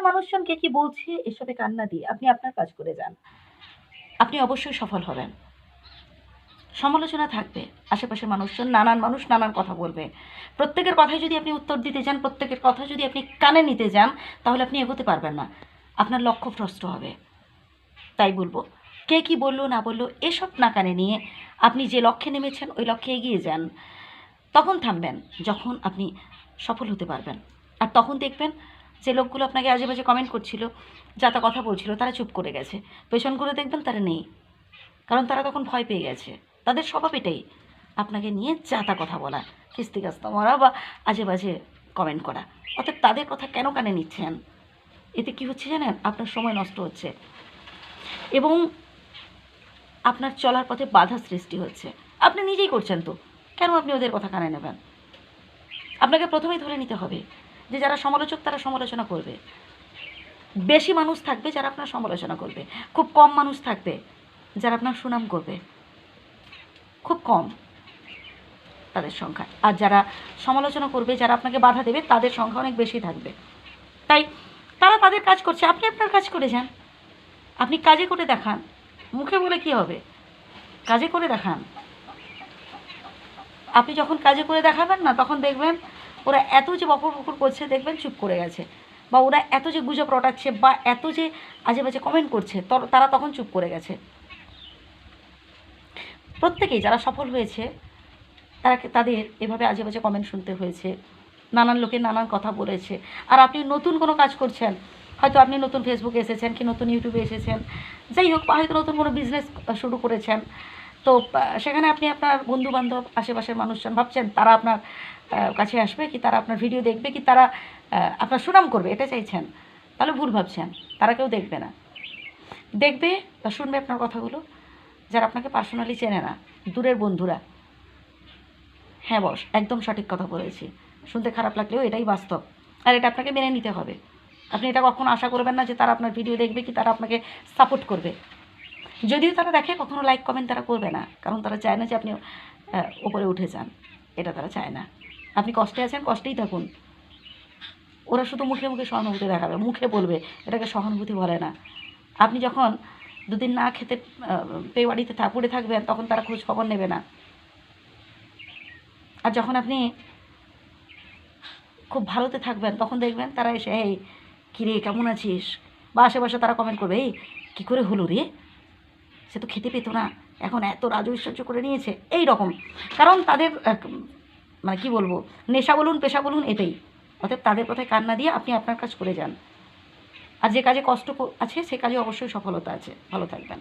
মানুষজনকে কি বলছে, এসবে কান্না দিয়ে আপনি আপনার কাজ করে যান। আপনি অবশ্যই সফল হবেন। সমালোচনা থাকবে, আশেপাশের মানুষজন, নানান মানুষ নানান কথা বলবে। প্রত্যেকের কথায় যদি আপনি উত্তর দিতে যান প্রত্যেকের কথা যদি আপনি কানে নিতে যান, তাহলে আপনি এগোতে পারবেন না। আপনার লক্ষ্য ভ্রষ্ট হবে। তাই বলব, কে কি বলল, না বলল, এসব না কানে নিয়ে আপনি যে লক্ষ্যে নেমেছেন, ওই লক্ষ্যে এগিয়ে যান। তখন থামবেন, যখন আপনি সফল হতে পারবেন। আর তখন দেখবেন যে লোকগুলো আপনাকে আজে বাজে কমেন্ট করছিল, যা তা কথা বলছিল, তারা চুপ করে গেছে। পেছন করে দেখবেন তারা নেই। কারণ তারা তখন ভয় পেয়ে গেছে। তাদের স্বভাব এটাই। আপনাকে নিয়ে যা তা কথা বলা কিস্তি কাস্তা মারা বা আজে বাজে কমেন্ট করা। অর্থাৎ তাদের কথা কেন কানে নিচ্ছেন? এতে কি হচ্ছে জানেন? আপনার সময় নষ্ট হচ্ছে। এবং আপনার চলার পথে বাধা সৃষ্টি হচ্ছে। আপনি নিজেই করছেন তো। কেন আপনি ওদের কথা কানে নেবেন? আপনাকে প্রথমেই ধরে নিতে হবে। যে যারা সমালোচক, তারা সমালোচনা করবে। বেশি মানুষ থাকবে যারা আপনার সমালোচনা করবে। খুব কম মানুষ থাকবে যারা আপনার সুনাম করবে। খুব কম তাদের সংখ্যা। আর যারা সমালোচনা করবে, যারা আপনাকে বাধা দেবে, তাদের সংখ্যা অনেক বেশি থাকবে। তাই তারা তাদের কাজ করছে। আপনি আপনার কাজ করে যান। আপনি কাজে করে দেখান। মুখে বলে কি হবে? কাজে করে দেখান। আপনি যখন কাজে করে দেখাবেন না, তখন দেখবেন ওরা এত যে বকর বকর করছে, দেখবেন চুপ করে গেছে। বা ওরা এত যে গুজব রটাচ্ছে বা এত যে আজে বাজে কমেন্ট করছে তর- তখন চুপ করে গেছে। প্রত্যেকেই যারা সফল হয়েছে, তারা তাদের এভাবে আজে বাজে কমেন্ট শুনতে হয়েছে। নানান লোকে নানান কথা বলেছে। আর আপনি নতুন কোনো কাজ করছেন, হয়তো আপনি নতুন ফেসবুকে এসেছেন কি নতুন ইউটিউবে এসেছেন, যাই হোক হয়তো নতুন কোনো বিজনেস শুরু করেছেন, তো সেখানে আপনি আপনার বন্ধু বান্ধব আশেপাশের মানুষজন ভাবছেন, তারা আপনার কাছে আসবে, কি তারা আপনার ভিডিও দেখবে, কি তারা আপনার সুনাম করবে, এটা চাইছেন। তাহলে ভুল ভাবছেন, তারা কেউ দেখবে না। দেখবে বা শুনবে আপনার কথাগুলো, যারা আপনাকে পার্সোনালি চেনে না, দূরের বন্ধুরা। হ্যাঁ বস, একদম সঠিক কথা বলেছি। শুনতে খারাপ লাগলেও এটাই বাস্তব। আর এটা আপনাকে মেনে নিতে হবে। আপনি এটা কখনো আশা করবেন না যে তারা আপনার ভিডিও দেখবে, কি তারা আপনাকে সাপোর্ট করবে। যদিও তারা দেখে, কখনো লাইক কমেন্ট তারা করবে না। কারণ তারা চায় না যে আপনি ওপরে উঠে যান। এটা তারা চায় না। আপনি কষ্টে আছেন, কষ্টেই থাকুন। ওরা শুধু মুখে মুখে সহানুভূতি দেখাবে, মুখে বলবে, এটাকে সহানুভূতি বলে না। আপনি যখন দুদিন না খেতে পেয়ে বাড়িতে পড়ে থাকবেন, তখন তারা খোঁজ খবর নেবে না। আর যখন আপনি খুব ভালোতে থাকবেন, তখন দেখবেন তারা এসে, এই, কিরে, কেমন আছিস? বা আশেপাশে তারা কমেন্ট করবে, এই, কী করে হলো রে? সে তো খেতে পেতো না। এখন এত রাজৈশ্বর্য করে নিয়েছে। এই রকম কারণ তাদের মানে কি বলব, নেশা বলুন, পেশা বলুন, এটাই। অর্থাৎ তাদের কথায় কান্না দিয়ে আপনি আপনার কাজ করে যান। আর যে কাজে কষ্ট আছে, সে কাজে অবশ্যই সফলতা আছে। ভালো থাকবেন।